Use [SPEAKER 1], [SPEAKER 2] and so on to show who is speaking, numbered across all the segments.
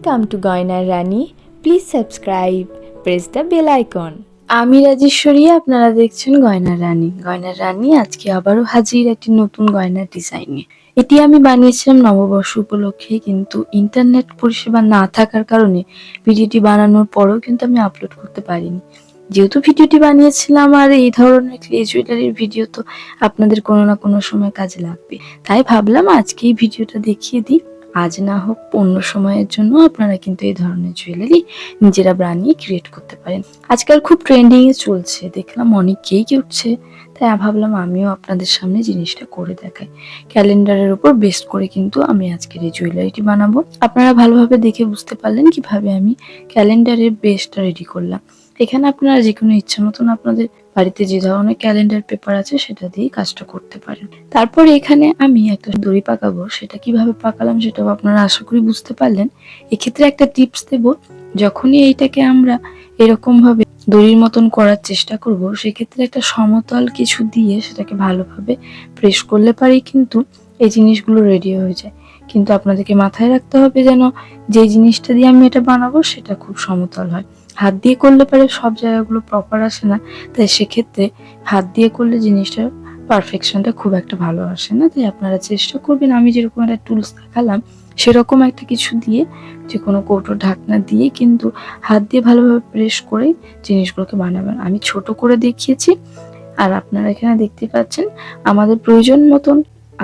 [SPEAKER 1] Welcome to গয়নার রানী please subscribe press the bell icon
[SPEAKER 2] আমি রাজেশ্বরী, আপনারা দেখছেন গয়নার রানী। গয়নার রানী আজকে আবারও হাজির একটি নতুন গয়নার ডিজাইনে এটি আমি বানিয়েছিলাম নববর্ষ উপলক্ষে, কিন্তু ইন্টারনেট পরিষেবা না থাকার কারণে ভিডিওটি বানানোর পরেও কিন্তু আমি আপলোড করতে পারিনি। যেহেতু ভিডিওটি বানিয়েছিলাম আর এই ধরনের ক্লে জুয়েলারির ভিডিও তো আপনাদের কোনো না কোনো সময় কাজে লাগবে। তাই ভাবলাম আজকে এই ভিডিওটা দেখিয়ে দিই। আজ না হোক অন্য সময়ের জন্য আপনারা কিন্তু এই ধরনের জুয়েলারি নিজেরা বানিয়ে ক্রিয়েট করতে পারেন। আজকাল খুব ট্রেন্ডিং এ চলছে, দেখলাম অনেক অনেকেই উঠছে। তাই ভাবলাম আমিও আপনাদের সামনে জিনিসটা করে দেখাই। ক্যালেন্ডারের উপর বেস্ট করে কিন্তু আমি আজকের এই জুয়েলারিটি বানাবো। আপনারা ভালোভাবে দেখে বুঝতে পারলেন কীভাবে আমি ক্যালেন্ডারের বেসটা রেডি করলাম। এখানে আপনারা যে কোনো ইচ্ছা মতন আপনাদের বাড়িতে যে ধরনের ক্যালেন্ডার পেপার আছে সেটা দিয়ে কাজটা করতে পারেন। তারপর এখানে আমি একটা দড়ি পাকাবো সেটা কীভাবে পাকালাম সেটাও আপনারা আশা করি বুঝতে পারলেন। এক্ষেত্রে একটা টিপস দেব যখনই এইটাকে আমরা এরকম ভাবে দড়ির মতন করার চেষ্টা করব সেক্ষেত্রে একটা সমতল কিছু দিয়ে সেটাকে ভালোভাবে প্রেস করলে পারেই কিন্তু এই জিনিসগুলো রেডি হয়ে যায়। কিন্তু আপনাদেরকে মাথায় রাখতে হবে যেন যে জিনিসটা দিয়ে আমি এটা বানাবো সেটা খুব সমতল হয়। হাত দিয়ে করলে পারে সব জায়গাগুলো প্রপার আসে না, তাই সেক্ষেত্রে হাত দিয়ে করলে জিনিসটার পারফেকশনটা খুব একটা ভালো আসে না। তাই আপনারা চেষ্টা করবেন, আমি যেরকম একটা টুলস দেখালাম, সেরকম একটা কিছু দিয়ে যে কোনো কৌটো ঢাকনা দিয়ে কিন্তু হাত দিয়ে ভালোভাবে প্রেস করে জিনিসগুলোকে বানাবেন। আমি ছোট করে দেখিয়েছি, আর আপনারা এখানে দেখতে পাচ্ছেন, আমাদের প্রয়োজন মতন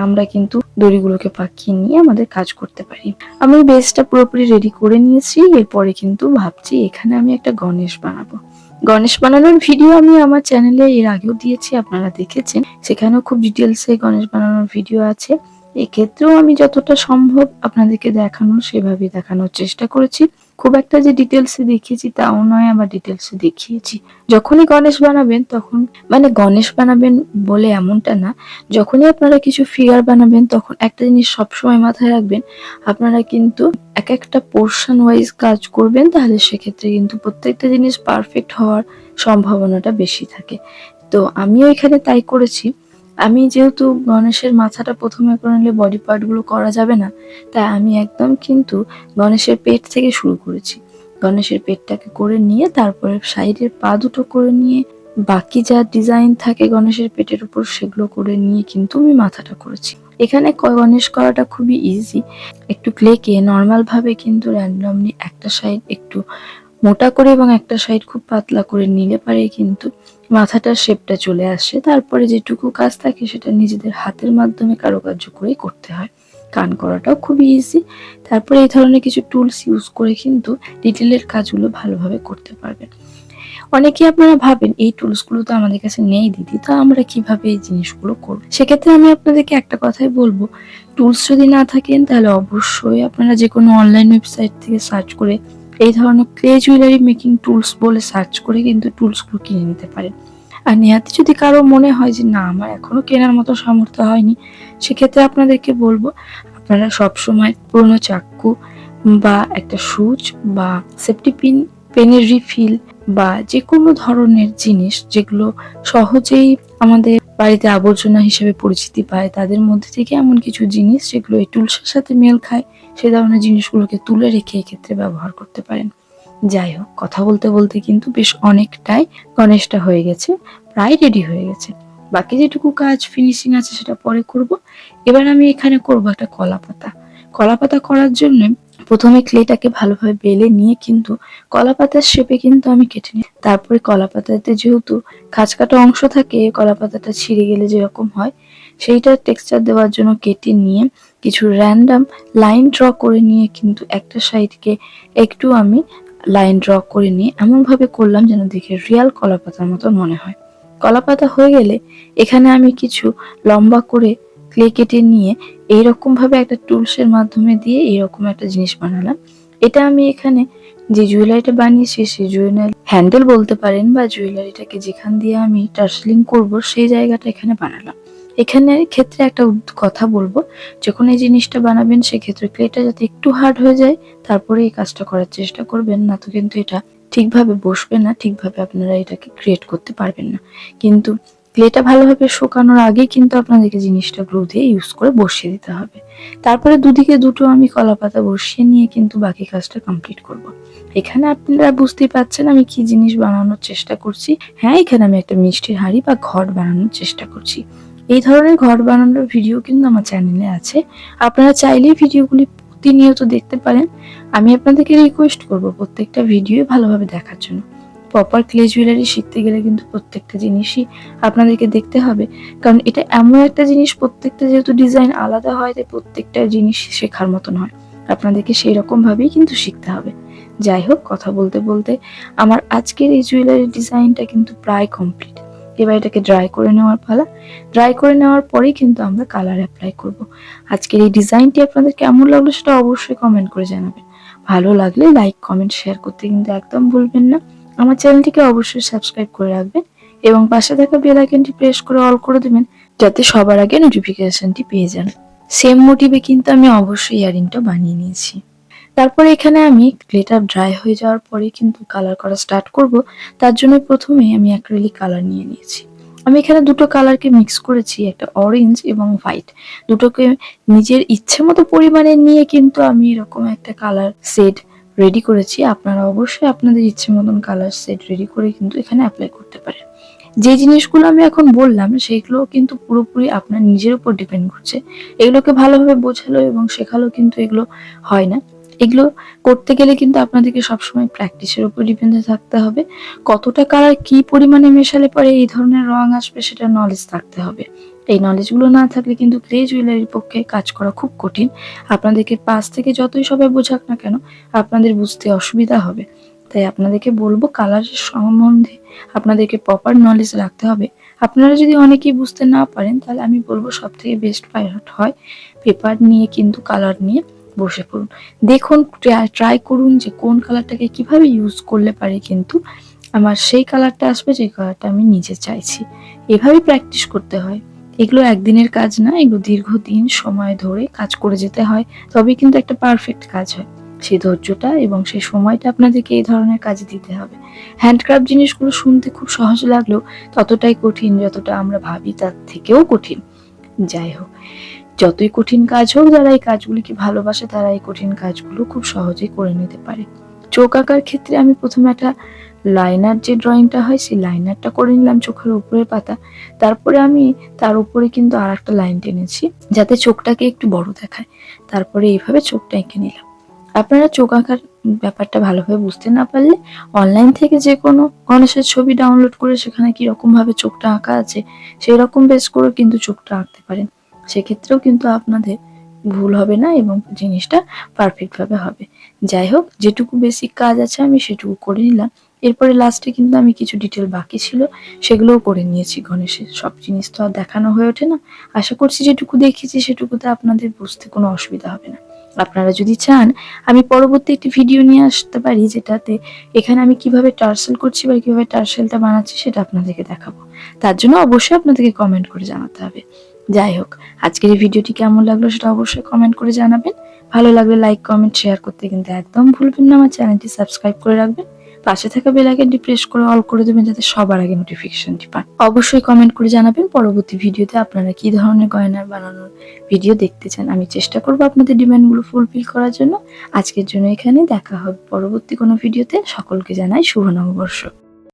[SPEAKER 2] আমরা কিন্তু দড়িগুলোকে পাকিয়ে নিয়ে আমাদের কাজ করতে পারি। আমি বেসটা পুরোপুরি রেডি করে নিয়েছি, এরপরে কিন্তু ভাবছি এখানে আমি একটা গণেশ বানাবো। গণেশ বানানোর ভিডিও আমি আমার চ্যানেলে এর আগেও দিয়েছি, আপনারা দেখেছেন। সেখানেও খুব ডিটেলসে গণেশ বানানোর ভিডিও আছে। এক্ষেত্রেও আমি যতটা সম্ভব আপনাদেরকে দেখানোর সেভাবে দেখানোর চেষ্টা করেছি। খুব একটা যে ডিটেলসে দেখিয়েছি তাও নয়, আবার ডিটেলসে দেখিয়েছি। যখনই গণেশ বানাবেন তখন মানে গণেশ বানাবেন বলে এমনটা না, যখনই আপনারা কিছু ফিগার বানাবেন তখন একটা জিনিস সবসময় মাথায় রাখবেন, আপনারা কিন্তু এক একটা পোর্শন ওয়াইজ কাজ করবেন, তাহলে সেক্ষেত্রে কিন্তু প্রত্যেকটা জিনিস পারফেক্ট হওয়ার সম্ভাবনাটা বেশি থাকে। তো আমিও এখানে তাই করেছি। আমি যেহেতু গণেশের মাথাটা প্রথমে করে নিলে বডি পার্টগুলো করা যাবে না, তাই আমি একদম কিন্তু গণেশের পেট থেকে শুরু করেছি। গণেশের পেটটাকে করে নিয়ে তারপরে সাইডের পা দুটো করে নিয়ে বাকি যা ডিজাইন থাকে গণেশের পেটের উপর সেগুলো করে নিয়ে কিন্তু আমি মাথাটা করেছি। এখানে গণেশ করাটা খুবই ইজি একটু ক্লেকে নর্মালভাবে কিন্তু র্যান্ডমলি একটা সাইড একটু মোটা করে এবং একটা সাইড খুব পাতলা করে নিলে পারে কিন্তু মাথাটার শেপটা চলে আসে। তারপরে যেটুকু কাজ থাকে সেটা নিজেদের হাতের মাধ্যমে কারুকার্য করেই করতে হয়। কান করাটাও খুবই ইজি তারপরে এই ধরনের কিছু টুলস ইউজ করে কিন্তু ডিটেলের কাজগুলো ভালোভাবে করতে পারবেন। অনেকে আপনারা ভাবেন, এই টুলসগুলো তো আমাদের কাছে নেই দিদি, তা আমরা কীভাবে এই জিনিসগুলো করব? সেক্ষেত্রে আমি আপনাদেরকে একটা কথাই বলব টুলস যদি না থাকেন তাহলে অবশ্যই আপনারা যে কোনো অনলাইন ওয়েবসাইট থেকে সার্চ করে এই ধরনের ক্লে জুয়েলারি মেকিং টুলস বলে সার্চ করে কিন্তু টুলসগুলো কিনে নিতে পারেন আর নেহাতি যদি কারও মনে হয় যে, না, আমার এখনও কেনার মতো সামর্থ্য হয়নি, সেক্ষেত্রে আপনাদেরকে বলব, আপনারা সবসময় পুরনো চাক্কু বা একটা সুচ বা সেফটি পিন পেনের রিফিল বা যে কোনো ধরনের জিনিস যেগুলো সহজেই আমাদের বাড়িতে আবর্জনা হিসেবে পরিচিতি পায়, তাদের মধ্যে থেকে এমন কিছু জিনিস যেগুলো এই টুলসের সাথে মেল খায়, সে ধরনের জিনিসগুলোকে তুলে রেখে এক্ষেত্রে ব্যবহার করতে পারেন। যাই হোক, কথা বলতে বলতে কিন্তু বেশ অনেকটাই গণেশটা হয়ে গেছে, প্রায় রেডি হয়ে গেছে। বাকি যেটুকু কাজ ফিনিশিং আছে সেটা পরে করব। এবার আমি এখানে করব একটা কলা পাতা কলা পাতা করার জন্য প্রথমে ক্লেটাকে ভালোভাবে বেলে নিয়ে কিন্তু কলা পাতার শেপে কিন্তু আমি কেটে নিই। তারপরে কলা পাতাতে যেহেতু খাঁজ কাটা অংশ থাকে কলা পাতাটা ছিঁড়ে গেলে যেরকম হয় সেইটার টেক্সচার দেওয়ার জন্য কেটে নিয়ে কিছু র্যান্ডাম লাইন ড্র করে নিয়ে কিন্তু একটা সাইডকে একটু আমি লাইন ড্র করে নিয়ে এমনভাবে করলাম যেন দেখে রিয়াল কলা পাতার মতো মনে হয়। কলা পাতা হয়ে গেলে এখানে আমি কিছু লম্বা করে ক্লে কেটে নিয়ে এইরকম ভাবে একটা টুলসের মাধ্যমে দিয়ে এরকম একটা জিনিস বানালাম। এটা আমি এখানে যে জুয়েলারিটা বানিয়েছি সেই জুয়েলারি হ্যান্ডেল বলতে পারেন বা জুয়েলারিটাকে যেখান দিয়ে আমি টার্সলিং করব, সেই জায়গাটা এখানে বানালাম। এখানে ক্ষেত্রে একটা কথা বলব, যখন এই জিনিসটা বানাবেন, সেক্ষেত্রে ক্লেটা যাতে একটু হার্ড হয়ে যায়, তারপরে এই কাজটা করার চেষ্টা করবেন, না তো কিন্তু এটা ঠিকভাবে বসবে না, ঠিকভাবে আপনারা এটাকে ক্রিয়েট করতে পারবেন না। কিন্তু ক্লেটা ভালোভাবে শুকানোর আগে কিন্তু আপনাদেরকে জিনিসটা গ্লু দিয়ে ইউজ করে বসিয়ে দিতে হবে। তারপরে দুদিকে দুটো আমি কলা পাতা বসিয়ে নিয়ে কিন্তু বাকি কাজটা কমপ্লিট করব। এখানে আপনারা বুঝতেই পারছেন আমি কি জিনিস বানানোর চেষ্টা করছি। হ্যাঁ এখানে আমি একটা মিষ্টির হাঁড়ি বা ঘট বানানোর চেষ্টা করছি। এই ধরনের ঘর বানানোর ভিডিও কিন্তু আমার চ্যানেলে আছে। আপনারা চাইলেই ভিডিওগুলি প্রতিনিয়ত দেখতে পারেন। আমি আপনাদেরকে রিকোয়েস্ট করব প্রত্যেকটা ভিডিও ভালোভাবে দেখার জন্য। প্রপার ক্লে জুয়েলারি শিখতে গেলে কিন্তু প্রত্যেকটা জিনিসই আপনাদেরকে দেখতে হবে। কারণ এটা এমন একটা জিনিস, প্রত্যেকটা যেহেতু ডিজাইন আলাদা হয়, তাই প্রত্যেকটা জিনিস শেখার মতন হয়। আপনাদেরকে সেই রকম ভাবেই কিন্তু শিখতে হবে। যাই হোক, কথা বলতে বলতে আমার আজকের এই জুয়েলারি ডিজাইনটা কিন্তু প্রায় কমপ্লিট এবার এটাকে ড্রাই করে নেওয়ার পালা। ড্রাই করে নেওয়ার পরেই কিন্তু আমরা কালার অ্যাপ্লাই করব। আজকের এই ডিজাইনটি আপনাদের কেমন লাগল সেটা অবশ্যই কমেন্ট করে জানাবেন। ভালো লাগলে লাইক কমেন্ট শেয়ার করতে কিন্তু একদম ভুলবেন না। আমার চ্যানেলটিকে অবশ্যই সাবস্ক্রাইব করে রাখবেন এবং পাশে থাকা বেল আইকনটি প্রেস করে অল করে দেবেন যাতে সবার আগে নোটিফিকেশনটি পেয়ে যান। সেম মোটিভে কিন্তু আমি অবশ্যই ইয়ারিংটা বানিয়ে নিয়েছি। তারপরে এখানে আমি ক্লেটা ড্রাই হয়ে যাওয়ার পরে কিন্তু কালার করা স্টার্ট করব। তার জন্য প্রথমে আমি অ্যাক্রিলিক কালার নিয়ে নিয়েছি। আমি এখানে দুটো কালারকে মিক্স করেছি, একটা অরেঞ্জ এবং হোয়াইট দুটোকে নিজের ইচ্ছে মতো পরিমাণে নিয়ে কিন্তু আমি এরকম একটা কালার সেট রেডি করেছি, আপনারা অবশ্যই আপনাদের ইচ্ছে মতন কালার সেট রেডি করে কিন্তু এখানে অ্যাপ্লাই করতে পারেন। যে জিনিসগুলো আমি এখন বললাম সেইগুলো কিন্তু পুরোপুরি আপনার নিজের উপর ডিপেন্ড করছে। এগুলোকে ভালোভাবে বোঝালো এবং শেখালো কিন্তু এগুলো হয় না। এগুলো করতে গেলে কিন্তু আপনাদেরকে সবসময় প্র্যাকটিসের উপর ডিপেন্ডে থাকতে হবে। কতটা কালার কি পরিমাণে মেশালে পরে এই ধরনের রং আসবে সেটা নলেজ থাকতে হবে। এই নলেজগুলো না থাকলে কিন্তু ক্লে জুয়েলারির পক্ষে কাজ করা খুব কঠিন। আপনাদেরকে পাশ থেকে যতই সবাই বোঝাক না কেন, আপনাদের বুঝতে অসুবিধা হবে। তাই আপনাদেরকে বলব কালারের সম্বন্ধে আপনাদেরকে প্রপার নলেজ রাখতে হবে। আপনারা যদি অনেকেই বুঝতে না পারেন, তাহলে আমি বলব সব থেকে বেস্ট পাইলট হয়। পেপার নিয়ে কিন্তু কালার নিয়ে বসে পড়ুন। দেখুন ট্রাই করুন যে কোন কালারটাকে কীভাবে ইউজ করলে পারে কিন্তু আমার সেই কালারটা আসবে যে কালারটা আমি নিজে চাইছি। এভাবেই প্র্যাকটিস করতে হয়। এগুলো একদিনের কাজ না, এগুলো দীর্ঘদিন সময় ধরে কাজ করে যেতে হয়। তবেই কিন্তু একটা পারফেক্ট কাজ হয়। সেই ধৈর্যটা এবং সেই সময়টা আপনাদেরকে এই ধরনের কাজে দিতে হবে। হ্যান্ডক্রাফট জিনিসগুলো শুনতে খুব সহজ লাগলেও ততটাই কঠিন যতটা আমরা ভাবি তার থেকেও কঠিন। যাই হোক। যতই কঠিন কাজ হোক, যারা এই কাজগুলিকে ভালোবাসে, তারা এই কঠিন কাজগুলো খুব সহজেই করে নিতে পারে। চোখ আঁকার ক্ষেত্রে আমি প্রথমে একটা লাইনার যে ড্রয়িংটা হয়, সেই লাইনারটা করে নিলাম চোখের উপরের পাতা। তারপরে আমি তার উপরে কিন্তু আর একটা লাইন টেনেছি, যাতে চোখটাকে একটু বড় দেখায়। তারপরে এইভাবে চোখটা এঁকে নিলাম। আপনারা চোখ আঁকার ব্যাপারটা ভালোভাবে বুঝতে না পারলে অনলাইন থেকে যে কোনো গণেশের ছবি ডাউনলোড করে সেখানে কীরকম ভাবে চোখটা আঁকা আছে সেই রকম বেশ করে কিন্তু চোখটা আঁকতে পারেন। সেক্ষেত্রেও কিন্তু আপনাদের ভুল হবে না এবং জিনিসটা পারফেক্টভাবে হবে। যাই হোক, যেটুকু বেসিক কাজ আছে আমি সেটুকু করে নিলাম। এরপরে লাস্টে কিন্তু আমি কিছু ডিটেল বাকি ছিল, সেগুলোও করে নিয়েছি গণেশের। সব জিনিস তো আর দেখানো হয়ে ওঠে না। আশা করছি যেটুকু দেখেছি সেটুকুতে আপনাদের বুঝতে কোনো অসুবিধা হবে না। আপনারা যদি চান, আমি পরবর্তী একটি ভিডিও নিয়ে আসতে পারি যেটাতে এখানে আমি কীভাবে টার্সেল করছি বা কীভাবে টার্সেলটা বানাচ্ছি সেটা আপনাদেরকে দেখাবো। তার জন্য অবশ্যই আপনাদেরকে কমেন্ট করে জানাতে হবে। যাই হোক, আজকের এই ভিডিওটি কেমন লাগল সেটা অবশ্যই কমেন্ট করে জানাবেন। ভালো লাগলে লাইক কমেন্ট শেয়ার করতে কিন্তু একদম ভুলবেন না, আমার চ্যানেলটি সাবস্ক্রাইব করে রাখবেন। পাশে থাকা বেল আইকনটি প্রেস করে অল করে দেবেন যাতে সবার আগে নোটিফিকেশনটি পান। অবশ্যই কমেন্ট করে জানাবেন পরবর্তী ভিডিওতে আপনারা কি ধরনের গয়নার বানানোর ভিডিও দেখতে চান। আমি চেষ্টা করব আপনাদের ডিমান্ডগুলো ফুলফিল করার জন্য। আজকের জন্য এখানে দেখা হবে পরবর্তী কোনো ভিডিওতে সকলকে জানাই শুভ নববর্ষ।